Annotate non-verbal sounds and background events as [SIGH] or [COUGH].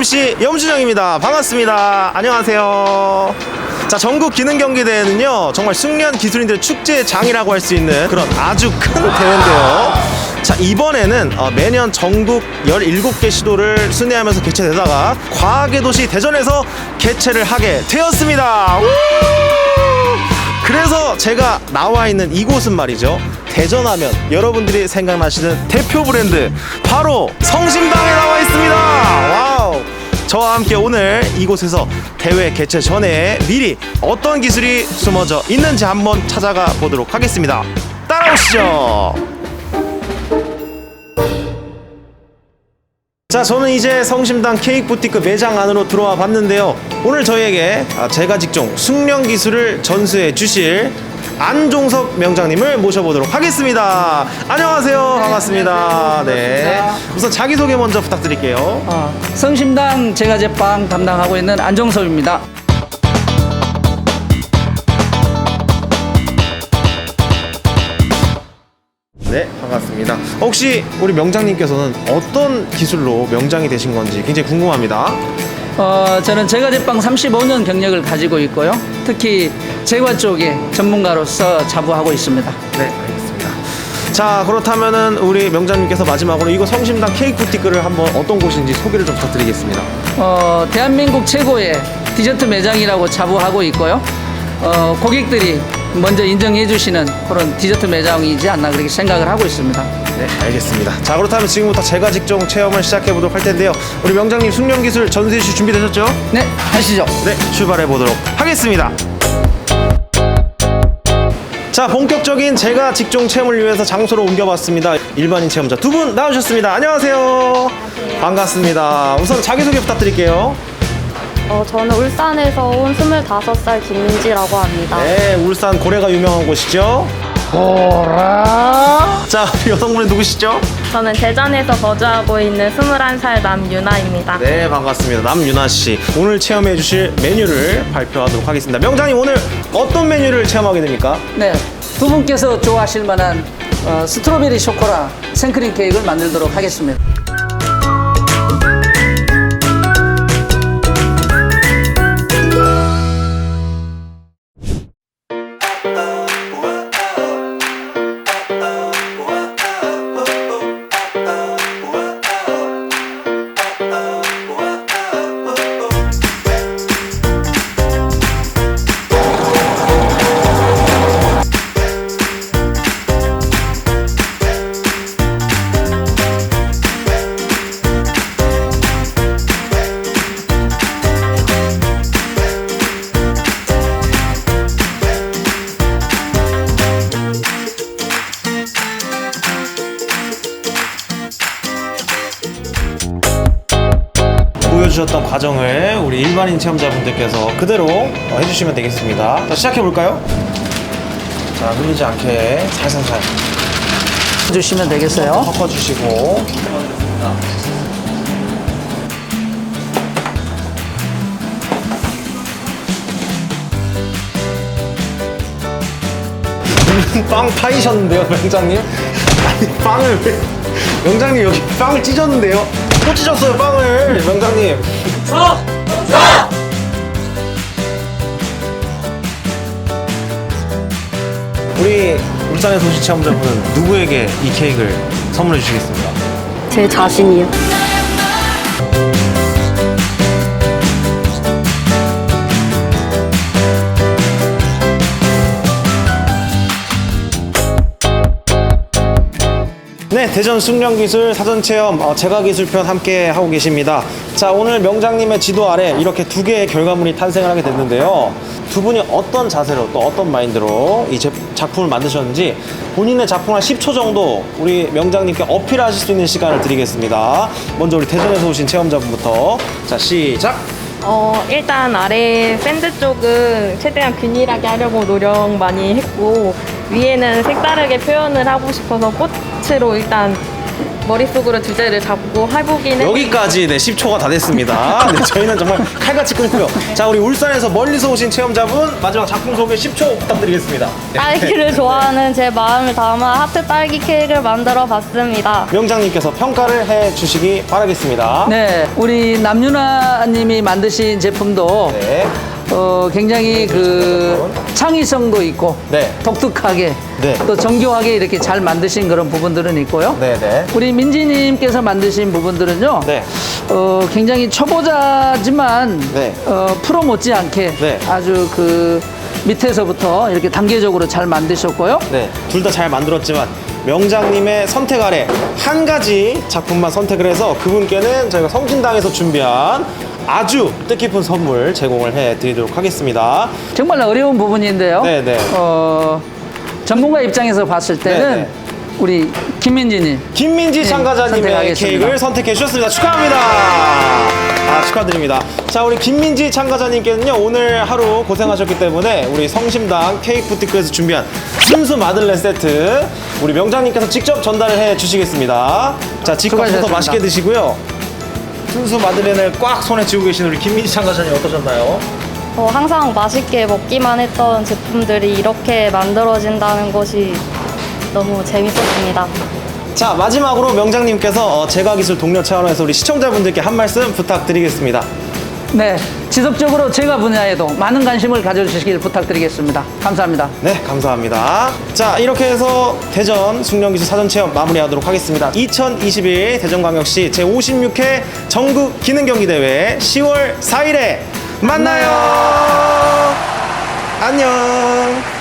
MC 염준영입니다. 반갑습니다. 안녕하세요. 자, 전국 기능 경기 대회는요, 정말 숙련 기술인들의 축제의 장이라고 할 수 있는 그런 아주 큰 대회인데요. 자, 이번에는 어, 매년 전국 17개 시도를 순회하면서 개최되다가 과학의 도시 대전에서 개최를 하게 되었습니다. 우! 그래서 제가 나와 있는 이곳은 말이죠. 대전하면 여러분들이 생각나시는 대표 브랜드 바로 성심당 저와 함께 오늘 이곳에서 대회 개최 전에 미리 어떤 기술이 숨어져 있는지 한번 찾아가 보도록 하겠습니다. 따라오시죠. 자, 저는 이제 성심당 케이크 부티크 매장 안으로 들어와 봤는데요. 오늘 저희에게 아, 제가 직종 숙련 기술을 전수해 주실 안종석 명장님을 모셔보도록 하겠습니다. 안녕하세요. 반갑습니다. 네. 우선 자기소개 먼저 부탁드릴게요. 어, 성심당 제과제빵 담당하고 있는 안종섭입니다. 네, 반갑습니다. 혹시 우리 명장님께서는 어떤 기술로 명장이 되신 건지 굉장히 궁금합니다. 어, 저는 제과제빵 35년 경력을 가지고 있고요. 특히 제과 쪽에 전문가로서 자부하고 있습니다. 네, 알겠습니다. 자, 그렇다면은 우리 명장님께서 마지막으로 이거 성심당 케이크 부티크를 한번 어떤 곳인지 소개를 좀 부탁드리겠습니다. 어, 대한민국 최고의 디저트 매장이라고 자부하고 있고요. 어, 고객들이 먼저 인정해 주시는 그런 디저트 매장이지 않나 그렇게 생각을 하고 있습니다. 네, 알겠습니다. 자, 그렇다면 지금부터 제가 직종 체험을 시작해 보도록 할 텐데요. 우리 명장님 숙련 기술 전수해 주실 준비되셨죠? 네, 하시죠. 네, 출발해 보도록 하겠습니다. 자, 본격적인 제가 직종 체험을 위해서 장소로 옮겨봤습니다. 일반인 체험자 두 분 나오셨습니다. 안녕하세요. 반갑습니다. 우선 자기소개 부탁드릴게요. 어, 저는 울산에서 온 25살 김민지라고 합니다. 네, 울산 고래가 유명한 곳이죠. 고라. 자, 우리 여성분은 누구시죠? 저는 대전에서 거주하고 있는 21살 남유나입니다. 네, 반갑습니다. 남유나 씨. 오늘 체험해 주실 메뉴를 발표하도록 하겠습니다. 명장님 오늘 어떤 메뉴를 체험하게 됩니까? 네, 두 분께서 좋아하실 만한 어, 스트로베리 쇼코라 생크림 케이크를 만들도록 하겠습니다. 주셨던 과정을 우리 일반인 체험자분들께서 그대로 어, 해주시면 되겠습니다. 자, 시작해 볼까요? 자, 흐르지 않게 살살살 주시면 되겠어요. 섞어주시고. [LAUGHS] 빵 파이셨는데요, 명장님? 아니, 빵을 왜. 명장님, 여기 빵을 찢었는데요? 또 찢었어요, 빵을, 명장님. 우리 울산의 소식 체험자분은 누구에게 이 케이크를 선물해 주시겠습니까? 제 자신이요. 네, 대전 숙련기술 사전체험 어, 제과기술편 함께 하고 계십니다. 자, 오늘 명장님의 지도 아래 이렇게 두 개의 결과물이 탄생을 하게 됐는데요. 두 분이 어떤 자세로 또 어떤 마인드로 이 제- 작품을 만드셨는지 본인의 작품 한 10초 정도 우리 명장님께 어필하실 수 있는 시간을 드리겠습니다. 먼저 우리 대전에서 오신 체험자분부터 자, 시작! 어, 일단 아래 샌드 쪽은 최대한 균일하게 하려고 노력 많이 했고, 위에는 색다르게 표현을 하고 싶어서 꽃으로 일단 머릿속으로 주제를 잡고 해보기는 여기까지 네 10초가 다 됐습니다. [LAUGHS] 네, 저희는 정말 칼같이 끊고요. 자, 우리 울산에서 멀리서 오신 체험자분 마지막 작품 소개 10초 부탁드리겠습니다. 네. 딸기를 좋아하는 제 마음을 담아 하트 딸기 케이크를 만들어 봤습니다. 명장님께서 평가를 해 주시기 바라겠습니다. 네, 우리 남윤아 님이 만드신 제품도 네. 어, 굉장히 그 창의성도 있고 네. 독특하게 네. 또 정교하게 이렇게 잘 만드신 그런 부분들은 있고요. 네, 네. 우리 민지님께서 만드신 부분들은요. 네. 어, 굉장히 초보자지만 네. 어, 프로 못지않게 네. 아주 그 밑에서부터 이렇게 단계적으로 잘 만드셨고요. 네, 둘 다 잘 만들었지만 명장님의 선택 아래 한 가지 작품만 선택을 해서 그분께는 저희가 성진당에서 준비한 아주 뜻깊은 선물 제공을 해드리도록 하겠습니다. 정말 어려운 부분인데요. 네, 네. 어, 전문가 입장에서 봤을 때는 네, 네. 우리 김민지님 김민지 네, 참가자님의 선택하겠습니다. 케이크를 선택해 주셨습니다. 축하합니다. 아, 축하드립니다. 자, 우리 김민지 참가자님께는요, 오늘 하루 고생하셨기 때문에 우리 성심당 케이크 부티크에서 준비한 순수 마들렌 세트 우리 명장님께서 직접 전달을 해 주시겠습니다. 자, 지금부터 수고하셨습니다. 맛있게 드시고요. 순수 마들렌을 꽉 손에 쥐고 계신 우리 김민지 참가자님 어떠셨나요? 어, 항상 맛있게 먹기만 했던 제품들이 이렇게 만들어진다는 것이 너무 재밌었습니다. 자, 마지막으로 명장님께서 어, 제과기술 동료 차원에서 우리 시청자분들께 한 말씀 부탁드리겠습니다. 네, 지속적으로 제가 분야에도 많은 관심을 가져주시길 부탁드리겠습니다. 감사합니다. 네, 감사합니다. 자, 이렇게 해서 대전 숙련기술 사전체험 마무리하도록 하겠습니다. 2021 대전광역시 제56회 전국 기능경기대회 10월 4일에 만나요! 안녕!